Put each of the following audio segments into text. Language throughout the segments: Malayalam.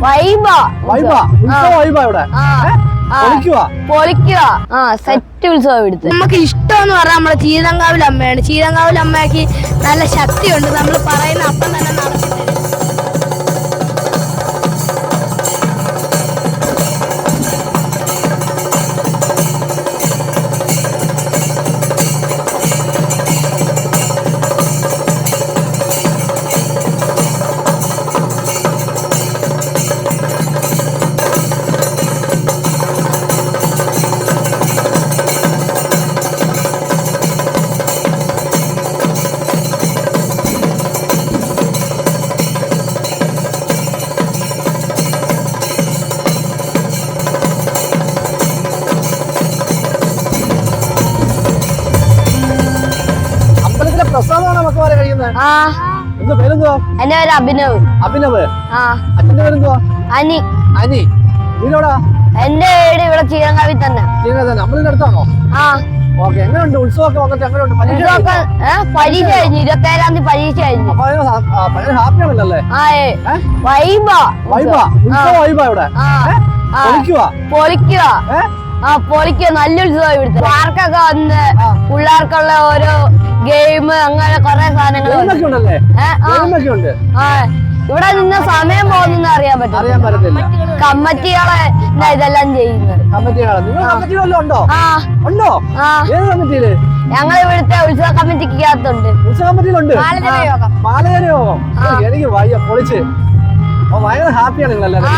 വൈബാ വൈബാ വൈബാ ഇവിടെ. പൊളിക്കുക ആ. സെറ്റ് ഉത്സവം എടുത്ത് നമുക്ക് ഇഷ്ടമെന്ന് പറഞ്ഞാൽ നമ്മുടെ ചീതങ്കാവിൽ അമ്മയാണ്. ചീതങ്കാവിൽ അമ്മയ്ക്ക് നല്ല ശക്തിയുണ്ട്. നമ്മൾ പറയുന്ന അപ്പം തന്നെ നടത്തി ആ. എന്ത് പേരെന്തുവാ? എന്റെ പേര് അഭിനവ്. അഭിനവ്? ആ. അച്ഛന്റെ പേരെന്തുവാ? അനി. അനി. വീടോടാ എന്റെ വീട് ഇവിടെ ചീരങ്കാവി തന്നെ. ചീരങ്കാവി തന്നെ. നമ്മളിന്റെ അടുത്താണോ? ആ. ഓക്കെ എങ്ങനെയുണ്ട്? ഉത്സവമൊക്കെ വന്നിട്ട് എങ്ങനെയുണ്ട്? പരീക്ഷ കഴിഞ്ഞോ? പരീക്ഷ കഴിഞ്ഞു. ഇരുപത്തേഴാം തീയതി പരീക്ഷ ഹാപ്പി ആണല്ലേ? വൈബാ. വൈബാ? വൈബാ ഇവിടെ? പൊളിക്കുക ആ. പൊളിക്കുക നല്ല ഉത്സവം ഇവിടുത്തെ. പാർക്കൊക്കെ വന്ന്. പിള്ളേർക്കുള്ള ഓരോ ഗെയിം അങ്ങനെ കൊറേ സാധനങ്ങൾ. ഇവിടെ നിന്ന് സമയം പോകുന്ന അറിയാൻ പറ്റും കമ്മിറ്റികളെ ഇതെല്ലാം ചെയ്യുന്നത്. ഞങ്ങൾ ഇവിടുത്തെ ഉത്സവ കമ്മിറ്റിക്കകത്തുണ്ട്. ഉത്സവ കമ്മിറ്റിയിലുണ്ട്. എനിക്ക് വയ്യ പൊളിച്ച്. ഭയങ്കര ഹാപ്പിയാണ് നിങ്ങൾ എല്ലാവരും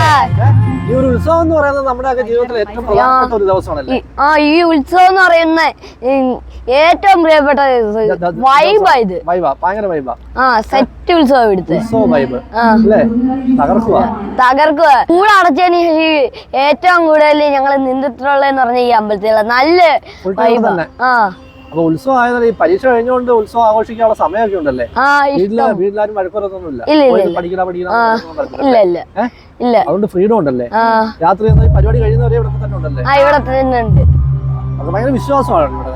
ഈ ഒരു ഉത്സവം എന്ന് പറയുന്നത് നമ്മുടെ ഒക്കെ ജീവിതത്തിൽ ഏറ്റവും പ്രധാനപ്പെട്ട ഒരു ദിവസമാണല്ലേ? ആ ഈ ഉത്സവം എന്ന് പറയുന്ന ഏറ്റവും പ്രിയപ്പെട്ട വൈബാ ഇത് വൈബാ ഭയങ്കര വൈബാ ആ. സെറ്റ് ഉത്സവം എടുത്ത് ഉത്സവ വൈബ് അല്ലേ? തകർക്കുക തകർക്കുക കൂടെ അടച്ചതിന് ഏറ്റവും കൂടുതൽ ഞങ്ങൾ നിന്നിട്ടുള്ളതെന്ന് പറഞ്ഞ ഈ അമ്പലത്തിലുള്ള നല്ല വൈബ. ആ. അപ്പൊ ഉത്സവം ആയതുകൊണ്ട് ഈ പരീക്ഷ കഴിഞ്ഞുകൊണ്ട് ഉത്സവം ആഘോഷിക്കാനുള്ള സമയമൊക്കെ ഉണ്ടല്ലേ? വീട്ടിൽ വീട്ടിലാരും വഴക്കുറത്തൊന്നുമില്ല ഇല്ല. പഠിക്കണ പഠിക്കണ അതുകൊണ്ട് ഫ്രീഡം ഉണ്ടല്ലേ? രാത്രി പരിപാടി കഴിയുന്നവരെ ഇവിടെ തന്നെ ഉണ്ടല്ലേ? ഇവിടെ തന്നെ ഉണ്ട്. അത് ഭയങ്കര വിശ്വാസമാണ് ഇവിടെ.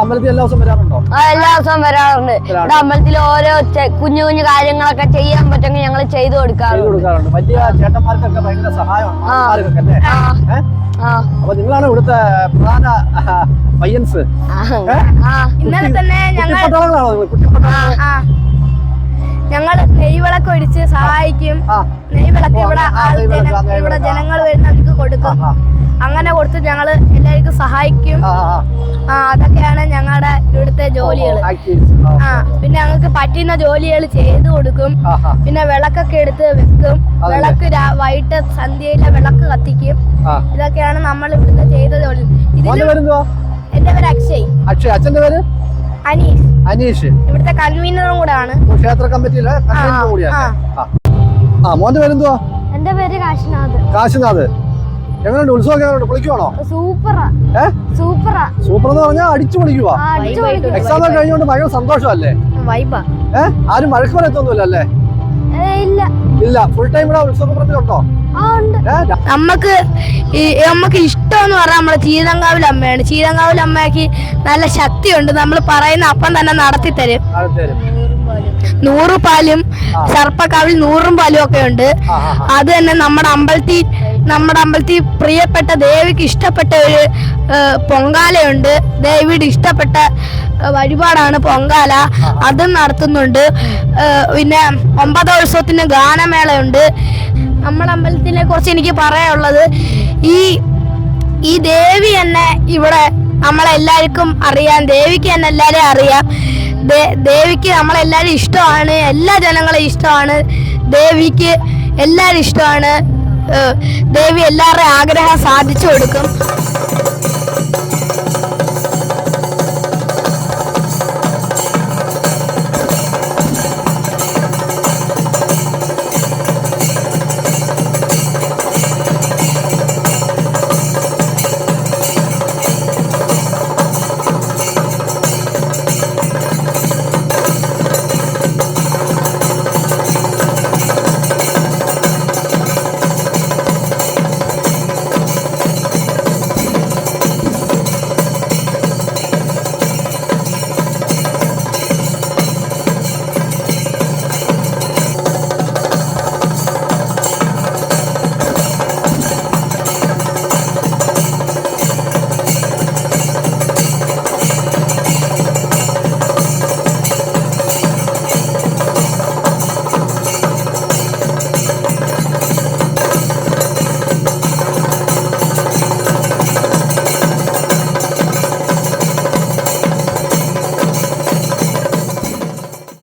അമ്പലത്തിൽ എല്ലാ ദിവസവും വരാറുണ്ടോ? ആ, എല്ലാ ദിവസവും വരാറുണ്ട്. ഇവിടെ അമ്പലത്തിൽ ഓരോ കുഞ്ഞു കുഞ്ഞു കാര്യങ്ങളൊക്കെ ചെയ്യാൻ പറ്റുമെങ്കിൽ ഞങ്ങൾ ചെയ്തു കൊടുക്കാറുണ്ട്. വലിയ ചേട്ടന്മാർക്കൊക്കെ ഭയങ്കര സഹായമാണ് അപ്പൊ നിങ്ങളാണ് ഇവിടുത്തെ പ്രധാന പയ്യൻസ്. ഇന്നലെ തന്നെ ഞങ്ങൾ ഞങ്ങൾ നെയ്വിളക്ക് ഒഴിച്ച് സഹായിക്കും. നെയ്വിളക്ക് ഇവിടെ ഇവിടെ ജനങ്ങൾ വരുന്നവർക്ക് കൊടുക്കും. അങ്ങനെ കൊടുത്ത് ഞങ്ങൾ എല്ലാവർക്കും സഹായിക്കും. അതൊക്കെയാണ് ഞങ്ങളുടെ ഇവിടുത്തെ ജോലികൾ ആ, പിന്നെ ഞങ്ങൾക്ക് പറ്റുന്ന ജോലികൾ ചെയ്തു കൊടുക്കും. പിന്നെ വിളക്കൊക്കെ എടുത്ത് വെക്കും. വിളക്ക് രാ- വൈകിട്ട് സന്ധ്യയിലെ വിളക്ക് കത്തിക്കും. ഇതൊക്കെയാണ് നമ്മൾ ഇവിടുത്തെ ചെയ്ത ജോലി. എന്റെ പേര് അക്ഷയ്. അക്ഷയ് അച്ഛന്റെ പേര്? അനീഷ്. അനീഷ്. ഇവിടുത്തെ കൺവീനറും കൂടെ ആണ് ക്ഷേത്ര കമ്മിറ്റിയിലെ കൂടിയാണ്. ആ. മോന്റെ ആ മോന്റെ പേരെന്തുവാ? എന്റെ പേര് കാശിനാഥ്. കാശിനാഥ്. എങ്ങനെയുണ്ട് ഉത്സവമൊക്കെ എങ്ങനെയുണ്ട് പൊളിക്കുവാണോ സൂപ്പറാ. സൂപ്പറാ. സൂപ്പർ എന്ന് പറഞ്ഞാൽ അടിച്ചു പൊളിക്കുവാ എക്സാം ഒക്കെ കഴിഞ്ഞുകൊണ്ട് ഭയങ്കര സന്തോഷമല്ലേ? വൈബാ ഏ? ആരും വഴക്ക് പറയത്തൊന്നുമില്ല അല്ലേ? ഇല്ല. ഇല്ല. ഫുൾ ടൈം ഇവിടെ ഏ നമുക്ക് ഈ- നമുക്ക് ഇഷ്ടമെന്ന് പറഞ്ഞാൽ നമ്മളെ ചീതങ്കാവിൽ അമ്മയാണ്. ചീതങ്കാവിൽ അമ്മയ്ക്ക് നല്ല ശക്തിയുണ്ട്. നമ്മൾ പറയുന്ന അപ്പം തന്നെ നടത്തി തരും. നൂറ് പാലും സർപ്പക്കാവിൽ നൂറും പാലും ഒക്കെ ഉണ്ട്. അത് തന്നെ നമ്മുടെ അമ്പലത്തിൽ നമ്മുടെ അമ്പലത്തിൽ പ്രിയപ്പെട്ട ദേവിക്ക് ഇഷ്ടപ്പെട്ട ഒരു പൊങ്കാലയുണ്ട്. ദേവിയുടെ ഇഷ്ടപ്പെട്ട വഴിപാടാണ് പൊങ്കാല. അതും നടത്തുന്നുണ്ട്. പിന്നെ ഒമ്പതോത്സവത്തിന് ഗാനമേളയുണ്ട്. നമ്മുടെ അമ്പലത്തിനെ കുറിച്ച് എനിക്ക് പറയാനുള്ളത് ഈ ഈ ദേവി തന്നെ ഇവിടെ നമ്മളെല്ലാവർക്കും അറിയാം. ദേവിക്ക് തന്നെ എല്ലാവരെയും അറിയാം. ദേവിക്ക് നമ്മളെല്ലാവരും ഇഷ്ടമാണ്. എല്ലാ ജനങ്ങളെയും ഇഷ്ടമാണ്. ദേവിക്ക് എല്ലാവരും ഇഷ്ടമാണ്. ദേവി എല്ലാവരുടെയും ആഗ്രഹം സാധിച്ചു കൊടുക്കും.